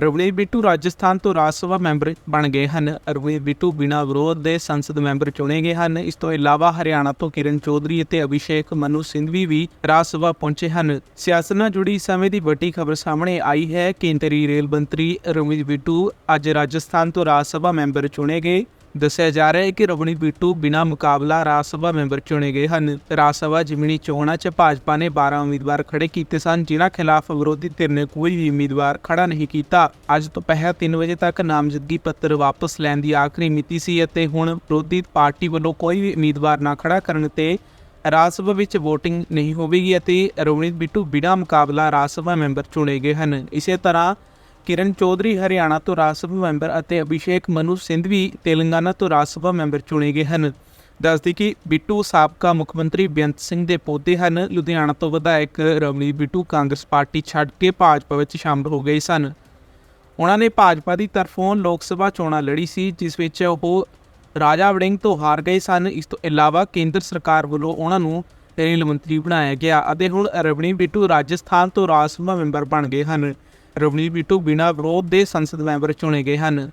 ਰਵਨੀਤ ਬਿੱਟੂ ਰਾਜਸਥਾਨ ਤੋਂ ਰਾਜ ਸਭਾ ਮੈਂਬਰ ਬਣ ਗਏ ਹਨ। ਰਵਨੀਤ ਬਿੱਟੂ ਬਿਨਾਂ ਵਿਰੋਧ ਦੇ ਸੰਸਦ ਮੈਂਬਰ ਚੁਣੇ ਗਏ ਹਨ। ਇਸ ਤੋਂ ਇਲਾਵਾ ਹਰਿਆਣਾ ਤੋਂ ਕਿਰਨ ਚੌਧਰੀ ਅਤੇ ਅਭਿਸ਼ੇਕ ਮਨੂ ਸਿੰਧਵੀ ਵੀ ਰਾਜ ਸਭਾ ਪਹੁੰਚੇ ਹਨ। ਸਿਆਸਤ ਨਾਲ ਜੁੜੀ ਸਮੇਂ ਦੀ ਵੱਡੀ ਖਬਰ ਸਾਹਮਣੇ ਆਈ ਹੈ। ਕੇਂਦਰੀ ਰੇਲ ਮੰਤਰੀ ਰਵਨੀਤ ਬਿੱਟੂ ਅੱਜ ਰਾਜਸਥਾਨ ਤੋਂ ਰਾਜ ਸਭਾ ਮੈਂਬਰ ਚੁਣੇ ਗਏ। ਦੱਸਿਆ ਜਾ ਰਿਹਾ ਹੈ ਕਿ ਰਵਨੀਤ ਬਿੱਟੂ ਬਿਨਾਂ ਮੁਕਾਬਲਾ ਰਾਜ ਸਭਾ ਮੈਂਬਰ ਚੁਣੇ ਗਏ ਹਨ। ਰਾਜ ਸਭਾ ਜਿਮਣੀ ਚੋਣਾਂ 'ਚ ਭਾਜਪਾ ਨੇ 12 ਉਮੀਦਵਾਰ ਖੜੇ ਕੀਤੇ ਸਨ, ਜਿਨ੍ਹਾਂ ਖਿਲਾਫ ਵਿਰੋਧੀ ਧਿਰ ਨੇ ਕੋਈ ਵੀ ਉਮੀਦਵਾਰ ਖੜਾ ਨਹੀਂ ਕੀਤਾ। ਅੱਜ ਦੁਪਹਿਰ 3 ਵਜੇ ਤੱਕ ਨਾਮਜ਼ਦਗੀ ਪੱਤਰ ਵਾਪਸ ਲੈਣ ਦੀ ਆਖਰੀ ਮਿਤੀ ਸੀ ਅਤੇ ਹੁਣ ਵਿਰੋਧੀ ਪਾਰਟੀ ਵੱਲੋਂ ਕੋਈ ਵੀ ਉਮੀਦਵਾਰ ਨਾ ਖੜਾ ਕਰਨ ਤੇ ਰਾਜ ਸਭਾ ਵਿੱਚ VOTING ਨਹੀਂ ਹੋਵੇਗੀ ਅਤੇ ਰਵਨੀਤ ਬਿੱਟੂ ਬਿਨਾਂ ਮੁਕਾਬਲਾ ਰਾਜ ਸਭਾ ਮੈਂਬਰ ਚੁਣੇ ਗਏ ਹਨ। ਇਸੇ ਤਰ੍ਹਾਂ ਕਿਰਨ ਚੌਧਰੀ ਹਰਿਆਣਾ ਤੋਂ ਰਾਜ ਸਭਾ ਮੈਂਬਰ ਅਤੇ ਅਭਿਸ਼ੇਕ ਮਨੂ ਸਿੰਧਵੀ ਤੇਲੰਗਾਨਾ ਤੋਂ ਰਾਜ ਸਭਾ ਮੈਂਬਰ ਚੁਣੇ ਗਏ ਹਨ। ਦੱਸਦੀ ਕਿ ਬਿੱਟੂ ਸਾਬਕਾ ਮੁੱਖ ਮੰਤਰੀ ਬੇਅੰਤ ਸਿੰਘ ਦੇ ਪੋਤੇ ਹਨ। ਲੁਧਿਆਣਾ ਤੋਂ ਵਿਧਾਇਕ ਰਵਨੀਤ ਬਿੱਟੂ ਕਾਂਗਰਸ ਪਾਰਟੀ ਛੱਡ ਕੇ ਭਾਜਪਾ ਵਿੱਚ ਸ਼ਾਮਲ ਹੋ ਗਏ ਸਨ। ਉਹਨਾਂ ਨੇ ਭਾਜਪਾ ਦੀ ਤਰਫੋਂ ਲੋਕ ਸਭਾ ਚੋਣਾਂ ਲੜੀ ਸੀ, ਜਿਸ ਵਿੱਚ ਉਹ ਰਾਜਾ ਵੜਿੰਗ ਤੋਂ ਹਾਰ ਗਏ ਸਨ। ਇਸ ਤੋਂ ਇਲਾਵਾ ਕੇਂਦਰ ਸਰਕਾਰ ਵੱਲੋਂ ਉਹਨਾਂ ਨੂੰ ਰੇਲ ਮੰਤਰੀ ਬਣਾਇਆ ਗਿਆ ਅਤੇ ਹੁਣ ਰਵਨੀਤ ਬਿੱਟੂ ਰਾਜਸਥਾਨ ਤੋਂ ਰਾਜ ਸਭਾ ਮੈਂਬਰ ਬਣ ਗਏ ਹਨ। ਰਵਨੀਤ ਬਿੱਟੂ ਬਿਨਾਂ ਵਿਰੋਧ ਦੇ ਸੰਸਦ ਮੈਂਬਰ ਚੁਣੇ ਗਏ ਹਨ।